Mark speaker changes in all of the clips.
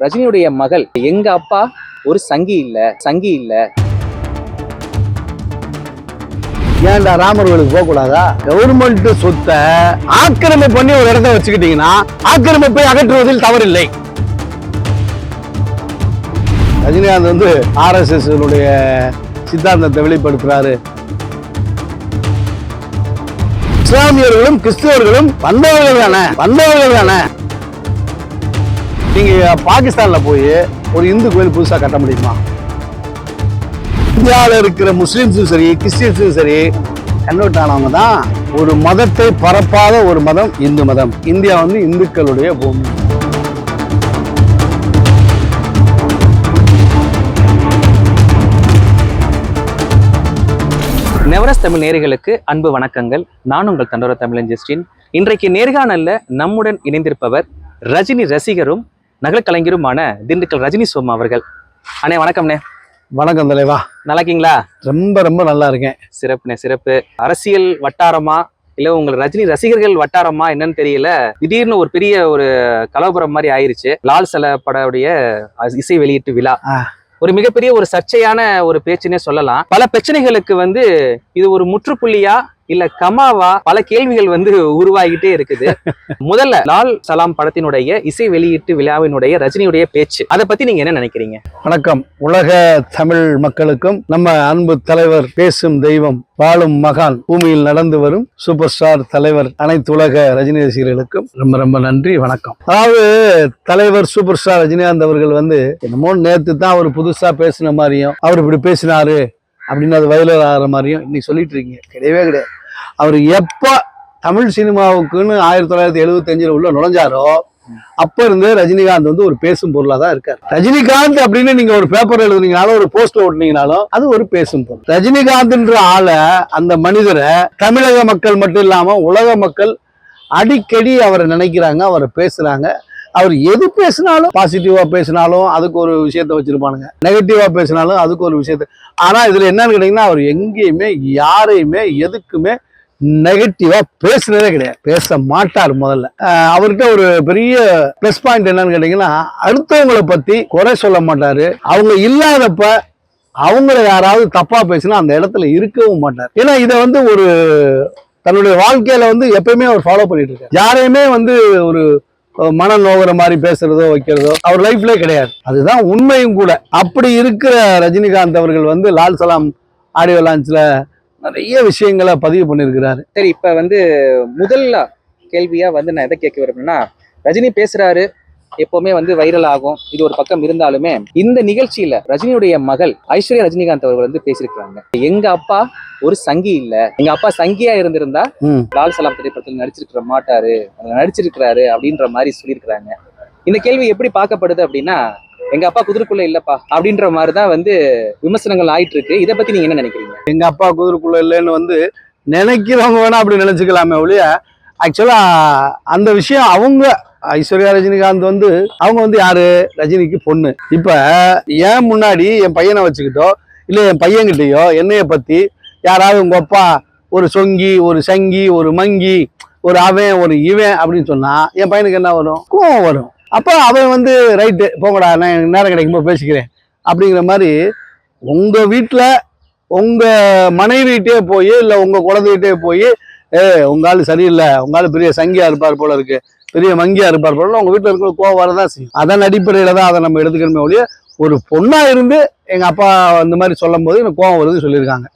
Speaker 1: ரஜினியுடைய மகள் எங்க அப்பா ஒரு சங்கி இல்ல சங்கி இல்ல.
Speaker 2: ஏன்டா ராமர் கோயிலுக்கு போக கூடாதா? கவர்மெண்ட் சொத்தை ஆக்கிரமி பண்ணி ஒரு இடத்த வச்சுக்கிட்டீங்கன்னா ஆக்கிரமிப்பை அகற்றுவதில் தவறில்லை. ரஜினிகாந்த் வந்து ஆர்எஸ்எஸ் சித்தாந்தத்தை வெளிப்படுத்துறாரு. இஸ்லாமியர்களும் கிறிஸ்தவர்களும் வந்தவர்கள் தானே வந்தவர்கள் தானே. நீங்க பாகிஸ்தான்ல போய் ஒரு இந்து கோயில் புதுசா கட்ட முடியுமா? இந்தியாவில் இருக்கிற முஸ்லீம்ஸும் சரி கிறிஸ்டியன்ஸும் சரி கன்வெர்ட் ஆனவங்க தான் ஒரு மதத்தை பரப்பாத ஒரு மதம் இந்து மதம். இந்தியா வந்து இந்துக்களுடைய பூமி.
Speaker 1: நெவரஸ் தமிழ் நேர்களுக்கு அன்பு வணக்கங்கள். நான் உங்கள் தண்டோர தமிழன் ஜஸ்டின் இன்றைக்கு நேர்காணல்ல நம்முடன் இணைந்திருப்பவர் ரஜினி ரசிகரும் நகலக்கலைஞருமான திண்டுக்கல் ரஜினி சோமா அவர்கள். அண்ணே வணக்கம்ண்ணே.
Speaker 2: வணக்கம் தலைவா.
Speaker 1: நல்லா இருக்கீங்களா?
Speaker 2: ரொம்ப ரொம்ப நல்லா இருக்கேன்.
Speaker 1: சிறப்புண்ணே சிறப்பு. அரசியல் வட்டாரமா இல்ல உங்கள் ரஜினி ரசிகர்கள் வட்டாரமா என்னன்னு தெரியல. திடீர்னு ஒரு பெரிய ஒரு கலவரம் மாதிரி ஆயிருச்சு. லால் சல படவுடைய இசை வெளியீட்டு விழா. ஒரு மிகப்பெரிய ஒரு சர்ச்சையான ஒரு பேச்சுன்னே சொல்லலாம். பல பிரச்சனைகளுக்கு வந்து இது ஒரு முற்றுப்புள்ளியா இல்ல கமாவா பல கேள்விகள் வந்து உருவாகிட்டே இருக்குது. முதல்ல லால் சலாம் படத்தினுடைய இசை வெளியீட்டு விழாவினுடைய ரஜினியுடைய பேச்சு. அதை பத்தி நீங்க என்ன நினைக்கிறீங்க?
Speaker 2: வணக்கம். உலக தமிழ் மக்களுக்கும் நம்ம அன்பு தலைவர் பேசும் தெய்வம் வாழும் மகான் பூமியில் நடந்து வரும் சூப்பர் ஸ்டார் தலைவர் அனைத்து உலக ரஜினி ரசிகர்களுக்கும் ரொம்ப ரொம்ப நன்றி. வணக்கம். அதாவது தலைவர் சூப்பர் ஸ்டார் ரஜினிகாந்த் அவர்கள் வந்து என்னமோ நேத்து தான் அவர் புதுசா பேசின மாதிரியும் அவர் இப்படி பேசினாரு அப்படின்னு அது வயலர் ஆகிற மாதிரியும் இன்னைக்கு சொல்லிட்டு இருக்கீங்க. கிடையவே கிடையாது. அவர் எப்போ தமிழ் சினிமாவுக்குன்னு ஆயிரத்தி தொள்ளாயிரத்தி எழுபத்தஞ்சில் உள்ள நுழைஞ்சாரோ அப்ப இருந்து ரஜினிகாந்த் வந்து ஒரு பேசும் பொருளா தான் இருக்காரு. ரஜினிகாந்த் அப்படின்னு நீங்க ஒரு பேப்பர் எழுதுனீங்கனாலும் ஒரு போஸ்டர் ஓட்டுனீங்கனாலும் அது ஒரு பேசும் பொருள். ரஜினிகாந்த்ன்ற ஆளை அந்த மனிதரை தமிழக மக்கள் மட்டும் இல்லாம உலக மக்கள் அடிக்கடி அவரை நினைக்கிறாங்க அவரை பேசுறாங்க. அவர் எது பேசினாலும் பாசிட்டிவா பேசினாலும் அதுக்கு ஒரு விஷயத்த வச்சிருப்பானுங்க. நெகட்டிவா பேசினாலும் அதுக்கு ஒரு விஷயத்த. ஆனா இதுல என்னன்னு கேட்டீங்கன்னா அவர் எங்கேயுமே யாரையுமே எதுக்குமே நெகட்டிவா பேசுனதே கிடையாது. பேச மாட்டார் முதல்ல. அவர்கிட்ட ஒரு பெரிய ப்ளஸ் பாயிண்ட் என்னன்னு கேட்டீங்கன்னா அடுத்தவங்களை பத்தி குறை சொல்ல மாட்டாரு. அவங்க இல்லாதப்ப அவங்கள யாராவது தப்பா பேசினா அந்த இடத்துல இருக்கவும் மாட்டார். ஏன்னா இதை வந்து ஒரு தன்னுடைய வாழ்க்கையில வந்து எப்பயுமே அவர் ஃபாலோ பண்ணிட்டு இருக்காரு. யாரையுமே வந்து ஒரு மன நோகிற மாதிரி பேசுறதோ வைக்கிறதோ அவர் லைஃப்லேயே கிடையாது. அதுதான் உண்மையும் கூட. அப்படி இருக்கிற ரஜினிகாந்த் அவர்கள் வந்து லால் சலாம் ஆடியோ லான்ச்சில் நிறைய விஷயங்களை பதிவு பண்ணியிருக்கிறாரு.
Speaker 1: சரி இப்போ வந்து முதல்ல கேள்வியாக வந்து நான் எதை கேட்க விரும்புறேன்னா ரஜினி பேசுறாரு எப்பவுமே வந்து வைரல் ஆகும். இது ஒரு பக்கம் இருந்தாலுமே இந்த நிகழ்ச்சியில ரஜினியுடைய மகள் ஐஸ்வர்யா ரஜினிகாந்த் அவர்கள் வந்து பேசியிருக்கிறாங்க. எங்க அப்பா ஒரு சங்கி இல்ல. எங்க அப்பா சங்கியா இருந்திருந்தா. லால் சலாம் திரைப்படத்தில் நடிச்சிருக்கிற மாட்டாரு. நடிச்சிருக்கிறாரு அப்படின்ற மாதிரி சொல்லியிருக்கிறாங்க. இந்த கேள்வி எப்படி பார்க்கப்படுது அப்படின்னா எங்க அப்பா குதிரைக்குள்ள இல்லப்பா அப்படின்ற மாதிரி தான் வந்து விமர்சனங்கள் ஆயிட்டு இருக்கு இதை பத்தி நீங்க என்ன நினைக்கிறீங்க?
Speaker 2: எங்க அப்பா குதிரைக்குள்ள இல்லைன்னு வந்து நினைக்கிறவங்க வேணா அப்படி நினைச்சுக்கலாமே ஒழிய ஆக்சுவலா அந்த விஷயம் அவங்க ஐஸ்வர்யா ரஜினிகாந்த் வந்து அவங்க வந்து யாரு? ரஜினிக்கு பொண்ணு. இப்ப ஏன் முன்னாடி என் பையனை வச்சுக்கிட்டோ இல்ல என் பையன்கிட்டயோ என்னைய பத்தி யாராவது உங்க அப்பா ஒரு சொங்கி ஒரு சங்கி ஒரு மங்கி ஒரு அவன் ஒரு இவன் அப்படின்னு சொன்னா என் பையனுக்கு என்ன வரும்? கோவம் வரும். அப்போ அவன் வந்து ரைட்டு போங்கடா நான் எனக்கு நேரம் கிடைக்கும்போது பேசிக்கிறேன். அப்படிங்கிற மாதிரி உங்க வீட்டில் உங்க மனைவிகிட்டே போய் இல்லை உங்க குழந்தைகிட்டே போய் ஏ உங்க சரியில்லை. உங்க பெரிய சங்கியா இருப்பார் போல இருக்கு. பெரிய மங்கியா இருப்பார் போல உங்க வீட்டில் இருக்கிற கோவம் வரதான் செய்யும். அதன் அடிப்படையில் தான் அதை நம்ம எடுத்துக்கணுமே ஒழிய ஒரு பொண்ணா இருந்து எங்க அப்பா இந்த மாதிரி சொல்லும் போது எனக்கு கோவம் வருதுன்னு சொல்லியிருக்காங்க.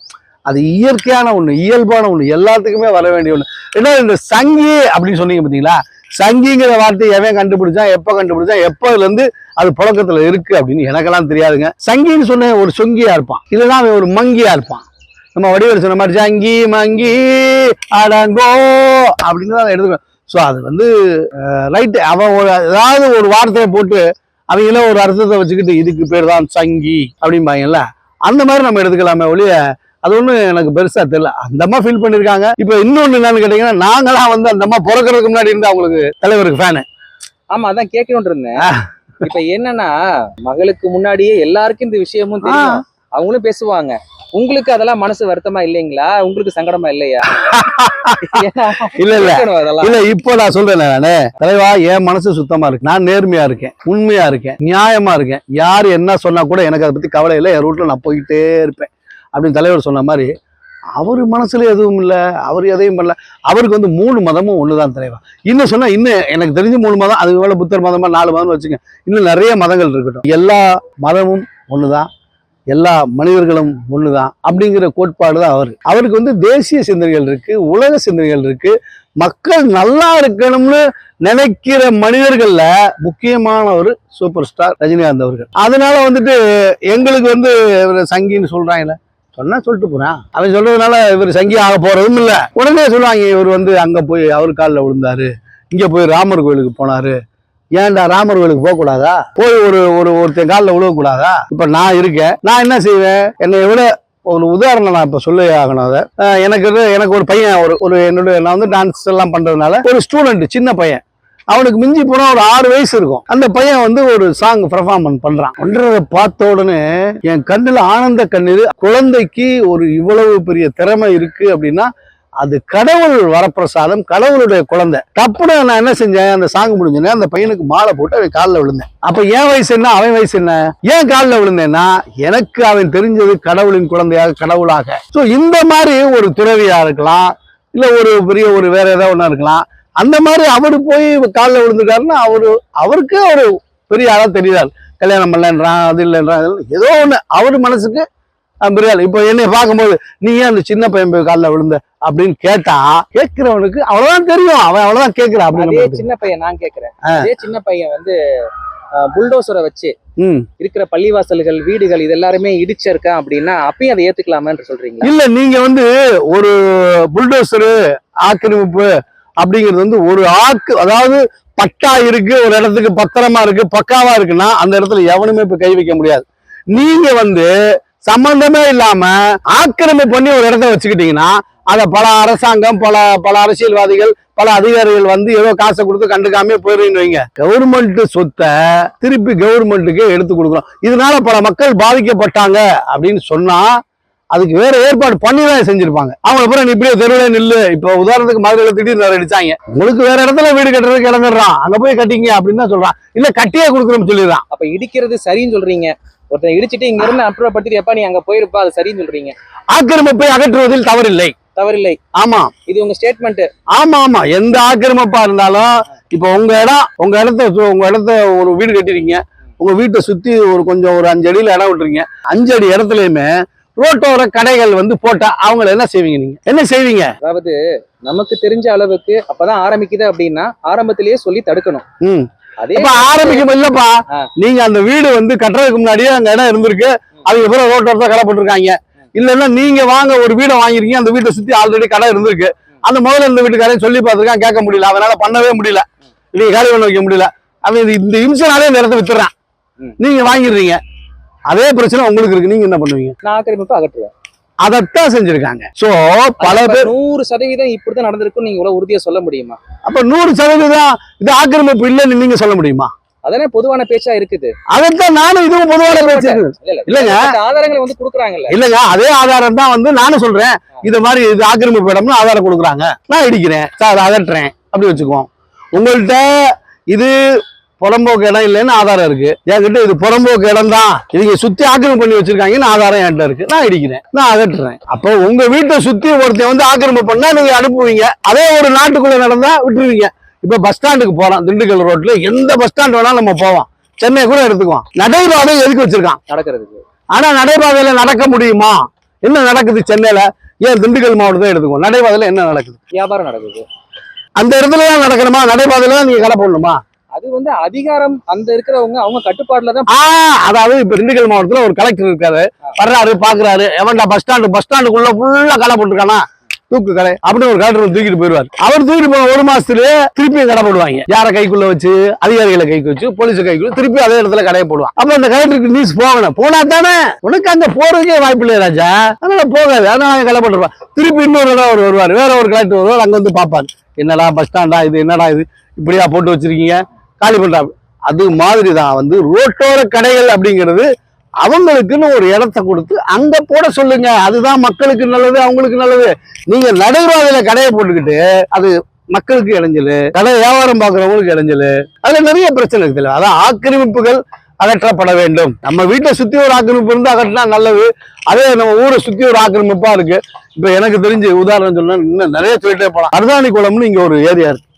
Speaker 2: அது இயற்கையான ஒண்ணு இயல்பான ஒண்ணு எல்லாத்துக்குமே வர வேண்டிய ஒண்ணு. ஏன்னா இந்த சங்கி அப்படின்னு சொன்னீங்க பார்த்தீங்களா சங்கிங்கிற வார்த்தை எவன் கண்டுபிடிச்சான் எப்போ கண்டுபிடிச்சான் எப்போதுல இருந்து அது புழக்கத்துல இருக்கு அப்படின்னு எனக்கெல்லாம் தெரியாதுங்க. சங்கின்னு சொன்ன ஒரு சொங்கியா இருப்பான். இல்லைன்னா அவன் ஒரு மங்கியா இருப்பான். நம்ம வடிவேல் சொன்ன மாதிரி சங்கி மங்கி அடங்கோ அப்படின்னு தான் எடுத்துக்கணும் ஸோ அது வந்து ரைட்டு அவன் ஒரு ஏதாவது ஒரு வார்த்தையை போட்டு அவங்கள ஒரு அர்த்தத்தை வச்சுக்கிட்டு இதுக்கு பேர் தான் சங்கி அப்படிம்பாங்கல்ல? அந்த மாதிரி நம்ம எடுத்துக்கலாமே ஒழிய அது ஒன்றும் எனக்கு பெருசா தெரியல. அந்த அம்மா ஃபீல் பண்ணியிருக்காங்க இப்போ இன்னொன்று என்னன்னு கேட்டிங்கன்னா நாங்களாம் வந்து அந்த அம்மா பிறக்கிறதுக்கு முன்னாடி இருந்து அவங்களுக்கு தலைவருக்கு ஃபேனு
Speaker 1: ஆமா அதான் கேட்கணும்னு இருந்தேன். இப்ப என்னன்னா மகளுக்கு முன்னாடியே எல்லாருக்கும் இந்த விஷயமும் தெரியும். அவங்களும் பேசுவாங்க. உங்களுக்கு அதெல்லாம் மனசு வருத்தமா இல்லைங்களா? உங்களுக்கு சங்கடமா இல்லையா?
Speaker 2: இல்ல இல்ல. இல்ல இப்போ நான் சொல்றேன் நானு. தலைவா என் மனசு சுத்தமா இருக்கு. நான் நேர்மையா இருக்கேன். உண்மையா இருக்கேன். நியாயமா இருக்கேன். யார் என்ன சொன்னா கூட எனக்கு அதை பத்தி கவலை இல்லை. என் ரூட்ல நான் போயிட்டே இருப்பேன். அப்படின்னு தலைவர் சொன்ன மாதிரி அவர் மனசுல எதுவும் இல்ல. அவர் எதையும் பண்ணல. அவருக்கு வந்து மூணு மதமும் ஒண்ணுதான் தலைவா. இன்னும் சொன்னா இன்னும் எனக்கு தெரிஞ்சு மூணு மதம் அது வேலை புத்தர் மதமா நாலு மதம் வச்சுங்க இன்னும் நிறைய மதங்கள் இருக்கட்டும். எல்லா மதமும் ஒண்ணுதான். எல்லா மனிதர்களும் ஒண்ணுதான் அப்படிங்கிற கோட்பாடு தான் அவர். அவருக்கு வந்து தேசிய சிந்தனைகள் இருக்கு உலக சிந்தனைகள் இருக்கு. மக்கள் நல்லா இருக்கணும்னு நினைக்கிற மனிதர்கள்ல முக்கியமான ஒரு சூப்பர் ஸ்டார் ரஜினிகாந்த் அவர்கள். அதனால வந்துட்டு எங்களுக்கு வந்து இவர் சங்கின்னு சொல்றாங்கல்ல சொன்னா சொல்லிட்டு போறான். அவன் சொல்றதுனால இவர் சங்கி ஆக போறதும் இல்லை. உடனே சொல்லுவாங்க இவர் வந்து அங்க போய் அவர் காலில் விழுந்தாரு. இங்க போய் ராமர் கோயிலுக்கு போனாரு. ஏன்டா ராமர் கோயிலுக்கு போக கூடாதா போய் ஒரு ஒரு ஒருத்தன் காலில் விழுவக்கூடாதா? இப்ப நான் இருக்கேன். நான் என்ன செய்வேன்? என்னை விட ஒரு உதாரணம் நான் இப்ப சொல்லி ஆகணும் அதை. எனக்கு எனக்கு ஒரு பையன் ஒரு ஒரு என்னோட நான் வந்து டான்ஸ் எல்லாம் பண்றதுனால ஒரு ஸ்டூடெண்ட் சின்ன பையன். அவனுக்கு மிஞ்சி போனா ஒரு ஆறு வயசு இருக்கும். அந்த பையன் வந்து ஒரு சாங் பெர்ஃபார்மன்ஸ் பண்றான். பண்றத பார்த்த உடனே என் கண்ணுல ஆனந்த கண்ணீர் குழந்தைக்கு ஒரு இவ்வளவு பெரிய திறமை இருக்கு அப்படின்னா அது கடவுள் வரப்பிரசாதம் கடவுளுடைய குழந்தை. டப்புனு நான் என்ன செஞ்சேன்? அந்த சாங் முடிஞ்சோடனே அந்த பையனுக்கு மாலை போட்டு அவன் காலில் விழுந்தேன். அப்ப என் வயசு என்ன? அவன் வயசு என்ன? ஏன் காலில் விழுந்தேன்னா எனக்கு அவன் தெரிஞ்சது கடவுளின் குழந்தையாக கடவுளாக. ஸோ இந்த மாதிரி ஒரு துறவியா இருக்கலாம் இல்ல ஒரு பெரிய ஒரு வேற ஏதாவது ஒன்றா இருக்கலாம் அந்த மாதிரி அவரு போய் காலில் விழுந்துட்டாருன்னா அவரு அவருக்கு ஒரு பெரிய ஆளா தெரியுறாரு கல்யாணம் பண்ணலன்றான் அது இல்லைன்றான் ஏதோ ஒன்று அவர் மனசுக்கு அஹ் பெரிய ஆள் இப்போ என்னை பார்க்கும்போது நீ ஏன் அந்த சின்ன பையன் போய் காலில் விழுந்த? அப்படின்னு கேட்டா கேட்கிறவனுக்கு அவ்வளவுதான் தெரியும். அவன் அவ்வளவுதான் கேட்கிறான் அப்படின்னு
Speaker 1: சின்ன பையன் நான் கேக்குறேன் அதே சின்ன பையன் வந்து புல்டோசரை வச்சு
Speaker 2: ம்.
Speaker 1: இருக்கிற பள்ளிவாசல்கள் வீடுகள் இது எல்லாருமே இடிச்சிருக்கான் அப்படின்னா அப்பயும் அதை ஏத்துக்கலாமான்னு சொல்றீங்களா?
Speaker 2: இல்ல நீங்க வந்து ஒரு புல்டோசரு ஆக்கிரமிப்பு அப்படிங்கிறது வந்து ஒரு ஆக்கு அதாவது பட்டா இருக்கு ஒரு இடத்துக்கு பத்திரமா இருக்கு பக்காவா இருக்குன்னா அந்த இடத்துல எவனுமே இப்ப கை வைக்க முடியாது. நீங்க வந்து சம்பந்தமே இல்லாம ஆக்கிரமிப்பு பண்ணி ஒரு இடத்த வச்சுக்கிட்டீங்கன்னா அத பல அரசாங்கம் பல பல அரசியல்வாதிகள் பல அதிகாரிகள் வந்து ஏதோ காசை கொடுத்து கண்டுக்காம போயிருவீங்க வைங்க. கவர்மெண்ட் சொத்தை திருப்பி கவர்மெண்ட்டுக்கே எடுத்து கொடுக்குறோம் இதனால பல மக்கள் பாதிக்கப்பட்டாங்க அப்படின்னு சொன்னா அதுக்கு வேற ஏற்பாடு பண்ணி தான் செஞ்சிருப்பாங்க. அவங்க அப்புறம் நீ இப்படியே தெருவில் நில்லு. இப்போ உதாரணத்துக்கு மதுரையில் திடீர்னு வேற அடிச்சாங்க. உங்களுக்கு வேற இடத்துல வீடு கட்டுறதுக்கு இழந்துடுறான் அங்க போய் கட்டிங்க அப்படின்னு தான் சொல்றான். இல்ல கட்டியே கொடுக்குறோம்னு சொல்லிடுறான்.
Speaker 1: அப்ப இடிக்கிறது சரின்னு சொல்றீங்க. ஒருத்தன் இடிச்சிட்டு இங்க இருந்து அப்புறப்படுத்திட்டு எப்பா நீ அங்க போயிருப்பா அது சரின்னு சொல்றீங்க.
Speaker 2: ஆக்கிரமிப்பை அகற்றுவதில் தவறில்லை.
Speaker 1: தவறில்லை.
Speaker 2: ஆமா.
Speaker 1: இது உங்க ஸ்டேட்மெண்ட்
Speaker 2: ஆமா ஆமா. எந்த ஆக்கிரமிப்பா இருந்தாலும் இப்போ உங்க இடம் உங்க இடத்த உங்க இடத்த ஒரு வீடு கட்டிருக்கீங்க. உங்க வீட்டை சுத்தி ஒரு கொஞ்சம் ஒரு அஞ்சு அடியில இடம் விட்டுறீங்க அஞ்சு அடி இடத்துலயுமே ரோட்டோர கடைகள் வந்து போட்டா அவங்கள என்ன செய்வீங்க நீங்க? என்ன செய்வீங்க?
Speaker 1: அதாவது நமக்கு தெரிஞ்ச அளவுக்கு அப்பதான் ஆரம்பிக்குது அப்படின்னா ஆரம்பத்திலேயே சொல்லி தடுக்கணும்.
Speaker 2: இப்ப ஆரம்பிக்கும் இல்லப்பா. நீங்க அந்த வீடு வந்து கட்டுறதுக்கு முன்னாடியே அங்க இடம் இருந்திருக்கு. அதுக்கு அப்புறம் ரோட்டோர கடை போட்டிருக்காங்க. இல்லைன்னா நீங்க வாங்க ஒரு வீடை வாங்கிருக்கீங்க அந்த வீட்டை சுத்தி ஆல்ரெடி கடை இருந்திருக்கு. அந்த முதல்ல இந்த வீட்டுக்காரையும் சொல்லி பார்த்திருக்கான் கேட்க முடியல. அவனால பண்ணவே முடியல. நீங்க காலி பண்ண வைக்க முடியல. அவன் இந்த இம்சனாலே இந்த இடத்த வித்துறான். நீங்க வாங்கிடுறீங்க. அதே பிரச்சனை உங்களுக்கு இருக்கு. நீங்க என்ன பண்ணுவீங்க?
Speaker 1: நான் ஆக்கிரமிப்பு அகற்றுவேன்.
Speaker 2: அதைத்தான் செஞ்சிருக்காங்க. சோ பல பேர்
Speaker 1: நூறு சதவீதம் இப்படிதான் நடந்திருக்கும் நீங்க இவ்வளவு உறுதியா சொல்ல முடியுமா?
Speaker 2: அப்ப நூறு சதவீதம் இது ஆக்கிரமிப்பு இல்லைன்னு நீங்க சொல்ல முடியுமா?
Speaker 1: அதானே பொதுவான பேச்சா இருக்குது?
Speaker 2: அதைத்தான் நானும் இதுவும் பொதுவான பேச்சு
Speaker 1: இல்ல, இல்ல.
Speaker 2: இல்லைங்க.
Speaker 1: ஆதாரங்களை வந்து குடுக்குறாங்கல்ல.
Speaker 2: இல்லங்க அதே ஆதாரம் தான் வந்து நானும் சொல்றேன். இது மாதிரி இது ஆக்கிரமிப்பு இடம்னு ஆதாரம் கொடுக்குறாங்க. நான் இடிக்கிறேன். சார் அதை அகற்றுறேன் அப்படி வச்சுக்குவோம். உங்கள்கிட்ட இது புறம்போக்கு இடம் இல்லைன்னு ஆதாரம் இருக்கு. என்கிட்ட இது புறம்போக்கு இடம் தான் இவங்க சுத்தி ஆக்கிரமிப்பு பண்ணி வச்சிருக்காங்கன்னு ஆதாரம் என்கிட்ட இருக்கு. நான் இடிக்கிறேன் நான் அகற்றுறேன். அப்போ உங்க வீட்டை சுத்தி ஒருத்தன் வந்து ஆக்கிரமிப்பு பண்ணா நீங்க அனுப்புவீங்க. அதே ஒரு நாட்டுக்குள்ள நடந்தா விட்டுருவீங்க. இப்ப பஸ் ஸ்டாண்டுக்கு போறோம் திண்டுக்கல் ரோட்ல எந்த பஸ் ஸ்டாண்ட் வேணாலும் நம்ம போவோம். சென்னை கூட எடுத்துக்குவோம் நடைபாதை எதுக்கு வச்சிருக்கான்?
Speaker 1: நடக்கிறதுக்கு.
Speaker 2: ஆனா நடைபாதையில நடக்க முடியுமா? என்ன நடக்குது சென்னையில? ஏன் திண்டுக்கல் மாவட்டத்தை எடுத்துக்கோ நடைபாதையில என்ன நடக்குது?
Speaker 1: வியாபாரம் நடக்குது.
Speaker 2: அந்த இடத்துல தான் நடக்கணுமா? நடைபாதையில தான் நீங்க கடை போடணுமா?
Speaker 1: அது வந்து அதிகாரம் அந்த இருக்கிறவங்க அவங்க கட்டுப்பாடுல தான்
Speaker 2: அதாவது இப்ப திண்டுக்கல் மாவட்டத்துல ஒரு கலெக்டர் இருக்காரு. வர்றாரு பாக்குறாரு. எவன்டா பஸ் ஸ்டாண்டு பஸ் ஸ்டாண்டுக்குள்ள ஃபுல்லா கடை போட்டுருக்கானா? தூக்கு கடை. அப்படின்னு ஒரு கலெக்டர் தூக்கிட்டு போயிருவார் அவர் தூக்கிட்டு போன ஒரு மாசத்துலயே திருப்பி கடை போடுவாங்க. யாரை கைக்குள்ள வச்சு? அதிகாரிகளை கைக்கு வச்சு போலீஸ் கைக்குள்ள திருப்பி அதே இடத்துல கடையை போடுவாங்க. அப்ப அந்த கலெக்டருக்கு நியூஸ் போகணும். போனா தானே? உனக்கு அங்க போறதுக்கே வாய்ப்பு இல்லையா ராஜா. அதனால போகாது. அதனால கடை போட்டுருவான். திருப்பி இன்னொரு இடம் அவர் வருவார். வேற ஒரு கலெக்டர் வருவார் அங்க வந்து பாப்பாரு என்னடா பஸ் ஸ்டாண்டா இது? என்னடா இது? இப்படியா போட்டு வச்சிருக்கீங்க? காலி பண்ணுறாங்க அது மாதிரி தான் வந்து ரோட்டோர கடைகள் அப்படிங்கிறது அவங்களுக்குன்னு ஒரு இடத்த கொடுத்து அந்த போட சொல்லுங்க. அதுதான் மக்களுக்கு நல்லது அவங்களுக்கு நல்லது. நீங்க நடுவாதையில கடையை போட்டுக்கிட்டு அது மக்களுக்கு இடைஞ்சல் கடை வியாபாரம் பார்க்குறவங்களுக்கு இடைஞ்சல். அதுல நிறைய பிரச்சனை இருக்குது அதான் ஆக்கிரமிப்புகள் அகற்றப்பட வேண்டும். நம்ம வீட்டை சுத்தி ஒரு ஆக்கிரமிப்பு இருந்து அகற்றினா நல்லது. அதே நம்ம ஊரை சுத்தி ஒரு ஆக்கிரமிப்பா இருக்கு. இப்ப எனக்கு தெரிஞ்சு உதாரணம் சொன்னா இன்னும் நிறைய சொல்லிட்டே போலாம். அர்தானி குளம்னு இங்க ஒரு ஏரியா இருக்கு.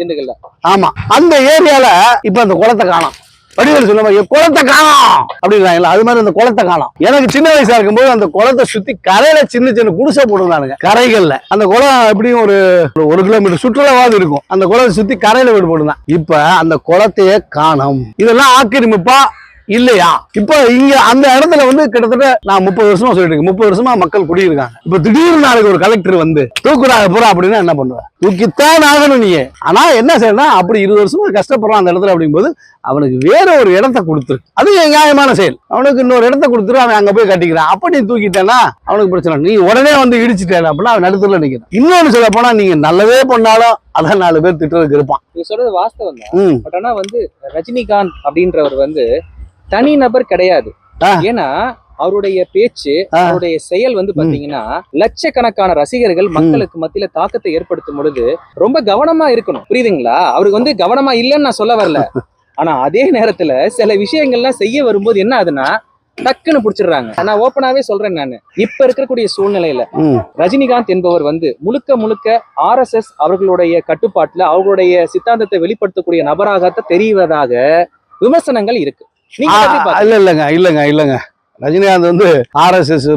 Speaker 1: திண்டுக்கல்ல.
Speaker 2: ஆமா. அந்த ஏரியால இப்ப அந்த குளத்தை காணும். வடிவேல் சொன்ன மாதிரி குளத்தை காணும்! அப்படிங்கிறாங்கல்ல அது மாதிரி அந்த குளத்தை காணும். எனக்கு சின்ன வயசா இருக்கும்போது அந்த குளத்தை சுத்தி கரையில சின்ன சின்ன குடிசை போட்டுருந்தானுங்க. கரைகள்ல. அந்த குளம் எப்படியும் ஒரு ஒரு கிலோமீட்டர் சுற்றுலாவாது இருக்கும். அந்த குளத்தை சுத்தி கரையில வீடு போட்டுருந்தான். இப்ப அந்த குளத்தையே காணும். இதெல்லாம் ஆக்கிரமிப்பா இல்லையா? இப்போ இங்க அந்த இடத்துல வந்து கிட்டத்தட்ட நான் முப்பது வருஷமா சொல்லிட்டு இருக்கேன். முப்பது வருஷமா மக்கள் குடியிருக்காங்க. இப்ப திடீர்னு நாளைக்கு ஒரு கலெக்டர் வந்து தூக்குறாங்க போறா அப்படின்னா என்ன பண்ணுவ? தூக்கித்தான் ஆகணும் நீ ஆனா என்ன செய்யணும் அப்படி இருபது வருஷமா கஷ்டப்படுறான் அந்த இடத்துல அப்படிங்கும்போது அவனுக்கு வேற ஒரு இடத்த கொடுத்துரு. அது நியாயமான செயல். அவனுக்கு இன்னொரு இடத்த கொடுத்துரு அவன் அங்க போய் கட்டிக்கிறான். அப்ப நீ தூக்கிட்டேன்னா அவனுக்கு பிரச்சனை. நீ உடனே வந்து இடிச்சிட்டேன் அப்படின்னா அவன் நடுத்துல நிக்கிறான். இன்னொன்னு சொல்ல போனா நீங்க நல்லதே பண்ணாலும் அதான் நாலு பேர் திட்டுறதுக்கு இருப்பான்.
Speaker 1: நீங்க சொல்றது வாஸ்தவம் பட் ஆனா வந்து ரஜினிகாந்த் அப்படின்றவர் வந்து தனி நபர் கிடையாது. ஏன்னா அவருடைய பேச்சு. அவருடைய செயல் வந்து பாத்தீங்கன்னா லட்சக்கணக்கான ரசிகர்கள் மக்களுக்கு மத்தியில தாக்கத்தை ஏற்படுத்தும் பொழுது ரொம்ப கவனமா இருக்கணும். புரியுதுங்களா? அவருக்கு வந்து கவனமா இல்லைன்னு நான் சொல்ல வரல. ஆனா அதே நேரத்துல சில விஷயங்கள்லாம் செய்ய வரும்போது என்ன ஆகுதுன்னா டக்குன்னு புடிச்சிடுறாங்க. நான் ஓப்பனாவே சொல்றேன் நான். இப்ப இருக்கக்கூடிய சூழ்நிலையில ரஜினிகாந்த் என்பவர் வந்து முழுக்க முழுக்க ஆர்எஸ்எஸ் அவர்களுடைய கட்டுப்பாட்டுல அவர்களுடைய சித்தாந்தத்தை வெளிப்படுத்தக்கூடிய நபராக தெரிவதாக விமர்சனங்கள் இருக்கு.
Speaker 2: இல்ல இல்லைங்க இல்லைங்க இல்லைங்க. ரஜினிகாந்த் வந்து ஆர்எஸ்எஸ்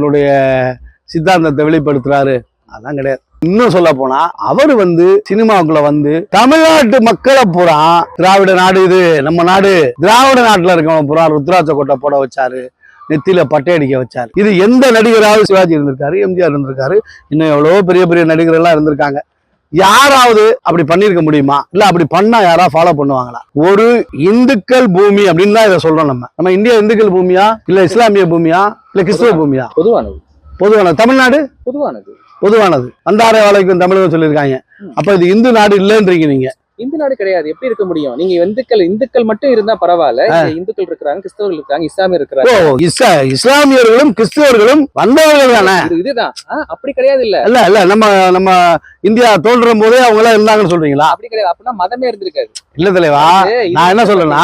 Speaker 2: சித்தாந்தத்தை வெளிப்படுத்துறாரு. அதான் கிடையாது. இன்னும் சொல்ல போனா அவர் வந்து சினிமாவுக்குள்ள வந்து தமிழ்நாட்டு மக்களை பூரா திராவிட நாடு இது. நம்ம நாடு திராவிட நாட்டுல இருக்கவங்க பூரா ருத்ராட்ச கொட்டை போட வச்சாரு. நெத்தியில பட்டை அடிக்க வச்சாரு. இது எந்த நடிகராவது சிவாஜி இருந்திருக்காரு எம்ஜிஆர் இருந்திருக்காரு. இன்னும் எவ்வளவோ பெரிய பெரிய நடிகர்கள் எல்லாம் இருந்திருக்காங்க. யாராவது அப்படி பண்ணிருக்க முடியுமா? இல்ல அப்படி பண்ணா யாரா ஃபாலோ பண்ணுவாங்களா? ஒரு இந்துக்கள் பூமி அப்படின்னு தான் இதை சொல்றோம் நம்ம. நம்ம இந்தியா இந்துக்கள் பூமியா? இல்ல இஸ்லாமிய பூமியா? இல்ல கிறிஸ்துவ பூமியா?
Speaker 1: பொதுவானது.
Speaker 2: பொதுவான தமிழ்நாடு?
Speaker 1: பொதுவானது.
Speaker 2: பொதுவானது. வந்தாரை வாழைக்கும் தமிழகம் சொல்லியிருக்காங்க. அப்ப இது இந்து நாடு இல்லைன்றீங்க நீங்க.
Speaker 1: இந்து நாடு கிடையாது. எப்படி இருக்க முடியும்? நீங்க இந்துக்கள் இந்துக்கள் மட்டும் இருந்தா பரவாயில்ல. இந்துக்கள் இருக்கிறாங்க கிறிஸ்தவர்கள் இருக்காங்க இஸ்லாமியர் இருக்கிறாங்க.
Speaker 2: இஸ்லா இஸ்லாமியர்களும் கிறிஸ்துவர்களும் வந்தவர்கள் தானே?
Speaker 1: இது- இதுதான். அப்படி கிடையாது இல்ல
Speaker 2: இல்ல இல்ல நம்ம நம்ம இந்தியா தோன்றும் போதே அவங்க எல்லாம் இருந்தாங்கன்னு சொல்றீங்களா?
Speaker 1: அப்படி கிடையாது. அப்படின்னா மதமே இருந்திருக்காது.
Speaker 2: இல்ல தலைவா நான் என்ன சொல்றேன்னா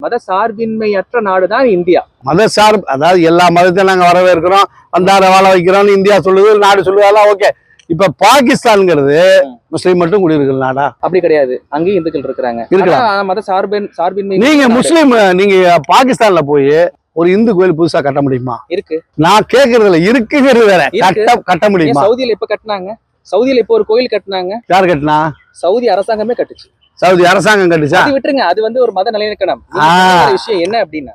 Speaker 1: மத சார்பின்மையற்ற நாடுதான் இந்தியா.
Speaker 2: மத சார்பு அதாவது எல்லா மதத்தையும் நாங்க வரவேற்கிறோம் வந்தார வாழ வைக்கிறோம்னு இந்தியா சொல்லுது நாடு சொல்லுது அதெல்லாம் ஓகே இப்ப பாகிஸ்தான்ங்கிறது முஸ்லீம் மட்டும் குடியிருக்கிற நாடா
Speaker 1: அப்படி கிடையாது. அங்கேயும் இந்துக்கள் இருக்கிறாங்க.
Speaker 2: இருக்கலாம்.
Speaker 1: மத சார்பின் சார்பின்மை
Speaker 2: நீங்க. முஸ்லீம் நீங்க பாகிஸ்தான்ல போய் ஒரு இந்து கோயில் புதுசா கட்ட முடியுமா?
Speaker 1: இருக்கு.
Speaker 2: நான் கேக்குறதுல இருக்குங்கிறது வேற. கட்ட கட்ட முடியுமா?
Speaker 1: சவுதியில எப்ப கட்டினாங்க? சவுதியில இப்போ ஒரு கோயில் கட்டினாங்க.
Speaker 2: யார் கட்டினா?
Speaker 1: சவுதி அரசாங்கமே கட்டுச்சு.
Speaker 2: சவுதி அரசாங்கம் கட்டுச்சா?
Speaker 1: அது விட்டுருங்க. அது வந்து ஒரு மத சொல்ற விஷயம். என்ன அப்படின்னா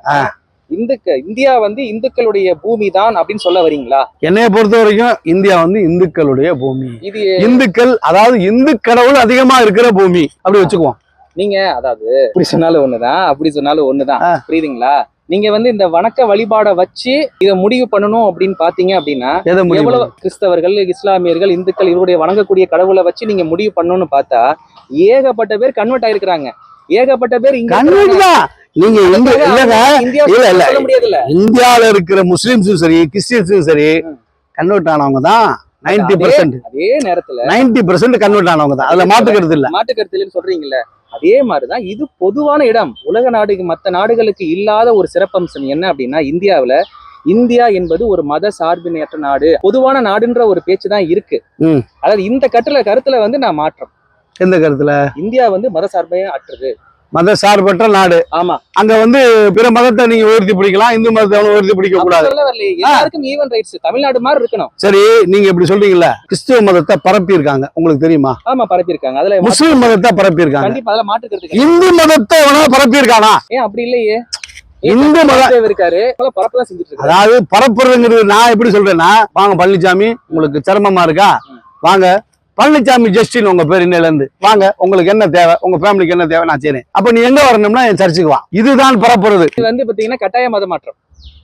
Speaker 1: இந்துக்க இந்தியா வந்து இந்துக்களுடைய பூமி தான் அப்படின்னு சொல்ல வரீங்களா?
Speaker 2: என்னைய பொறுத்த வரைக்கும் இந்தியா வந்து இந்துக்களுடைய பூமி.
Speaker 1: இது
Speaker 2: இந்துக்கள் அதாவது இந்து கடவுள் அதிகமா இருக்கிற பூமி. அப்படி வச்சுக்குவோம்.
Speaker 1: நீங்க அதாவது இப்படி சொன்னாலும் ஒண்ணுதான் அப்படி சொன்னாலும் ஒண்ணுதான். புரியுதுங்களா? நீங்க வந்து இந்த வணக்க வழிபாட வச்சு இத முடிவு பண்ணணும் அப்படின்னு பாத்தீங்க அப்படின்னா எவ்வளவு கிறிஸ்தவர்கள் இஸ்லாமியர்கள் இந்துக்கள் இவருடைய வணங்கக்கூடிய கடவுளை வச்சு நீங்க முடிவு பண்ணணும்னு பார்த்தா ஏகப்பட்ட பேர் கன்வெர்ட் ஆயிருக்கிறாங்க. ஏகப்பட்ட பேர்
Speaker 2: தான் நீங்க இல்ல, இல்ல. இந்தியால இருக்கிற முஸ்லிம்ஸும் சரி கிறிஸ்டியன்ஸும் சரி கன்வெர்ட் ஆனவங்க தான் நைன்டி பர்சன்ட்.
Speaker 1: அதே நேரத்துல
Speaker 2: நைன்டி பர்சன்ட் கன்வெர்ட் ஆனவங்க தான். அதுல மாத்துக்கிறது இல்ல.
Speaker 1: மாட்டு கருத்துலன்னு சொல்றீங்கல்ல. அதே மாதிரிதான் இது பொதுவான இடம். உலக நாடுக்கு மத்த நாடுகளுக்கு இல்லாத ஒரு சிறப்பம்சம் என்ன அப்படின்னா இந்தியாவுல இந்தியா என்பது ஒரு மத சார்பினையற்ற நாடு. பொதுவான நாடுன்ற ஒரு பேச்சு தான் இருக்கு. அதாவது இந்த கட்டுல கருத்துல வந்து நான் மாற்றம்
Speaker 2: எந்த கருத்துல?
Speaker 1: இந்தியா வந்து மத சார்பையே அற்றது
Speaker 2: மத சார்பற்ற நாடு.
Speaker 1: ஆமா.
Speaker 2: அங்க வந்து பிற மதத்தை நீங்க உயர்த்தி பிடிக்கலாம் இந்து மதத்தை உயர்த்தி பிடிக்க கூடாது
Speaker 1: எல்லாருக்கும் ஈவன் ரைட்ஸ் தமிழ்நாடு மாதிரி இருக்கணும்.
Speaker 2: சரி நீங்க இப்படி சொல்றீங்கல்ல கிறிஸ்துவ மதத்தை பரப்பி இருக்காங்க உங்களுக்கு தெரியுமா?
Speaker 1: ஆமா பரப்பி இருக்காங்க அதுல
Speaker 2: முஸ்லிம் மதத்தை பரப்பி இருக்காங்க
Speaker 1: கண்டிப்பா அதுல மாற்று கருத்து
Speaker 2: இந்து மதத்தை எவனா பரப்பி இருக்கானா
Speaker 1: ஏன் அப்படி இல்லையே?
Speaker 2: இந்து மத
Speaker 1: தேவ இருக்காரு? பரப்பு தான் செஞ்சுட்டு இருக்காரு.
Speaker 2: அதாவது பரப்புறதுங்கிறது நான் எப்படி சொல்றேன்னா வாங்க பழனிசாமி உங்களுக்கு சிரமமா இருக்கா? வாங்க. பழனிசாமி ஜஸ்டின் உங்க பேர் இன்னையில இருந்து. வாங்க உங்களுக்கு என்ன தேவை? உங்க ஃபேமிலிக்கு என்ன தேவை? நான் செய்றேன். அப்ப நீ எங்க வரணும்னா என் சர்ச்சுக்கு வா. இதுதான் பரப்புறது
Speaker 1: இது வந்து பாத்தீங்கன்னா கட்டாய மத மாற்றம்.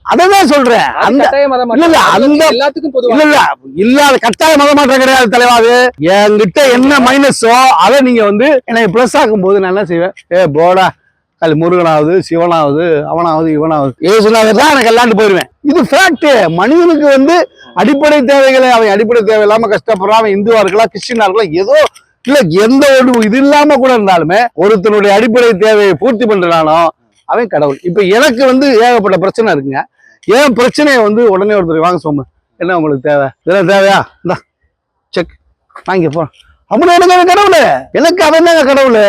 Speaker 2: அதான் சொல்றேன். அந்த
Speaker 1: கட்டாய மத
Speaker 2: இல்ல,
Speaker 1: மாற்றம்
Speaker 2: அந்த-
Speaker 1: எல்லாத்துக்கும்
Speaker 2: இல்ல இல்ல இல்லாத கட்டாய மதமாற்றம் கிடையாது தலைவாது என்கிட்ட என்ன மைனஸோ அதை நீங்க வந்து என்னை பிளஸ் ஆக்கும் போது நான் என்ன செய்வேன்? ஏ போடா. அது முருகனாவது சிவனாவது அவனாவது இவனாவது. ஏசுநாதர் தான் எனக்கு எல்லாண்டு போயிடுவேன் இது ஃபேக்ட் மனிதனுக்கு வந்து அடிப்படை தேவைகளை அவன் அடிப்படை தேவை இல்லாம கஷ்டப்படுறான். அவன் இந்துவா இருக்கலாம் கிறிஸ்டினா இருக்கலாம் ஏதோ இல்ல எந்த ஒரு இது இல்லாம கூட இருந்தாலுமே ஒருத்தனுடைய அடிப்படை தேவையை பூர்த்தி பண்றானோ அவன் கடவுள். இப்ப எனக்கு வந்து ஏகப்பட்ட பிரச்சனை இருக்குங்க. ஏன் பிரச்சனையை வந்து உடனே ஒருத்தர் வாங்க சொம்மு என்ன உங்களுக்கு தேவை? இதெல்லாம் தேவையா? இந்தா செக் வாங்கி போ. அவனு எனக்கு கடவுள்? எனக்கு அவன் தாங்க கடவுள்?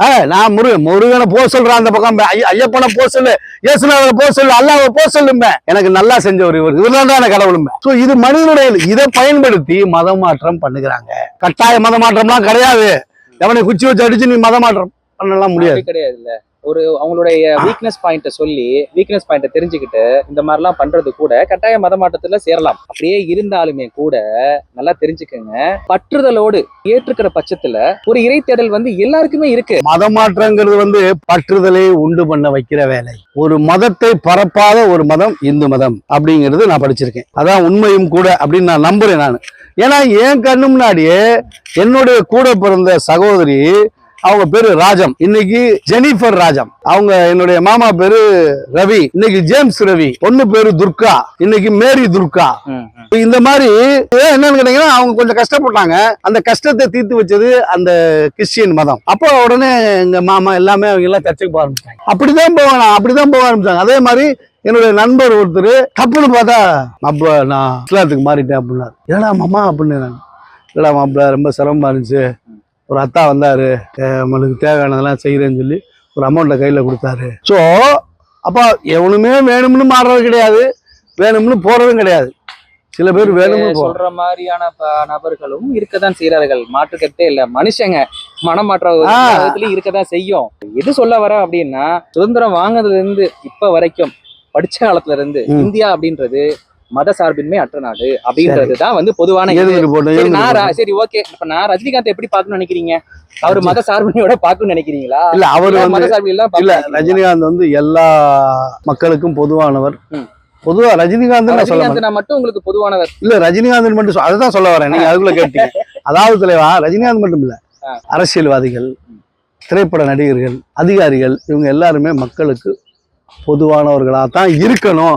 Speaker 2: ஆ நான் முருகன் முருகனை போ சொல்றேன் அந்த பக்கம் ஐயப்பனை போ சொல்லு இயேசுநாதனை போ சொல்லு அல்லாவை போ சொல்லுமே எனக்கு நல்லா செஞ்சவர் இவர் இவர் தான் கடவுளுமே ஸோ இது மனிதனுடைய இதை பயன்படுத்தி மதம் மாற்றம் பண்ணுகிறாங்க. கட்டாய மத மாற்றம்லாம் கிடையாது. எவனை குச்சி வச்சு அடிச்சு நீ மத மாற்றம் பண்ணலாம் முடியாது.
Speaker 1: கிடையாது ஒரு அவங்களுடைய வீக்னஸ் பாயிண்ட்டை சொல்லி வீக்னஸ் பாயிண்ட்டை தெரிஞ்சுக்கிட்டு இந்த மாதிரிலாம் பண்றது கூட கட்டாய மத மாற்றத்தில் சேரலாம். அப்படியே இருந்தாலுமே கூட நல்லா தெரிஞ்சுக்கோங்க. பற்றுதலோடு ஏற்றுக்கிற பட்சத்துல ஒரு இறை தேடல் வந்து எல்லாருக்குமே இருக்கு.
Speaker 2: மத மாற்றங்கிறது வந்து பற்றுதலை உண்டு பண்ண வைக்கிற வேலை. ஒரு மதத்தை பரப்பாத ஒரு மதம் இந்து மதம் அப்படிங்கிறது நான் படிச்சிருக்கேன். அதான் உண்மையும் கூட அப்படின்னு நான் நம்புறேன் நான். ஏன்னா என் கண்ணு முன்னாடியே என்னுடைய கூட பிறந்த சகோதரி அவங்க பேரு ராஜம். இன்னைக்கு ஜெனிஃபர் ராஜம். அவங்க என்னுடைய மாமா பேரு ரவி. இன்னைக்கு ஜேம்ஸ் ரவி. பொண்ணு பேரு துர்கா. இன்னைக்கு மேரி துர்கா. இந்த மாதிரி என்னன்னு கேட்டீங்கன்னா அவங்க கொஞ்சம் கஷ்டப்பட்டாங்க. அந்த கஷ்டத்தை தீர்த்து வச்சது அந்த கிறிஸ்டியன் மதம். அப்போ உடனே எங்க மாமா எல்லாமே அவங்க எல்லாம் சர்ச்சுக்கு போக ஆரம்பிச்சாங்க அப்படிதான் போவாங்க அப்படிதான் போக ஆரம்பிச்சாங்க. அதே மாதிரி என்னுடைய நண்பர் ஒருத்தர் டப்புன்னு பார்த்தா அப்ப நான் இஸ்லாத்துக்கு மாறிட்டேன் அப்படின்னாரு. ஏடா மாமா அப்படின்னு இல்லடா மாப்பிள்ள ரொம்ப சிரமமா இருந்துச்சு. ஒரு அத்தா வந்தாரு நம்மளுக்கு தேவையானதெல்லாம் செய்யறேன்னு சொல்லி ஒரு அமௌண்ட்டை கையில கொடுத்தாரு. ஸோ அப்போ எவனுமே வேணும்னு மாறுறது கிடையாது வேணும்னு போறதும் கிடையாது. சில பேர் வேணும்னு
Speaker 1: சொல்ற மாதிரியான நபர்களும் இருக்கதான் செய்யறார்கள் மாற்றுக்கட்டே இல்ல. மனுஷங்க மனமாற்ற
Speaker 2: ஆ.
Speaker 1: விதத்துலயும் இருக்கதான் செய்யும். எது சொல்ல வர அப்படின்னா சுதந்திரம் வாங்குனதுல இருந்து இப்ப வரைக்கும் படிச்ச காலத்துல இருந்து. இந்தியா அப்படின்றது மத சார்பின்மை அற்ற நாடு அப்படின்றது தான் வந்து பொதுவான நான் சரி ஓகே இப்ப நான் ரஜினிகாந்த் எப்படி பார்க்கணும்னு நினைக்கிறீங்க? அவர் மத சார்பின்மையோட பார்க்கணும்னு நினைக்கிறீங்களா?
Speaker 2: இல்ல அவர்
Speaker 1: மத சார்பில் எல்லாம்
Speaker 2: இல்ல? ரஜினிகாந்த் வந்து எல்லா மக்களுக்கும் பொதுவானவர். பொதுவா ரஜினிகாந்த் நான் சொல்ல
Speaker 1: மட்டும் உங்களுக்கு பொதுவானவர்.
Speaker 2: இல்ல ரஜினிகாந்த் மட்டும் அதுதான் சொல்ல வரேன். நீங்க அதுக்குள்ள கேட்டீங்க. அதாவது தலைவா ரஜினிகாந்த் மட்டும் இல்ல. அரசியல்வாதிகள் திரைப்பட நடிகர்கள் அதிகாரிகள் இவங்க எல்லாருமே மக்களுக்கு பொதுவானவர்களா தான் இருக்கணும்.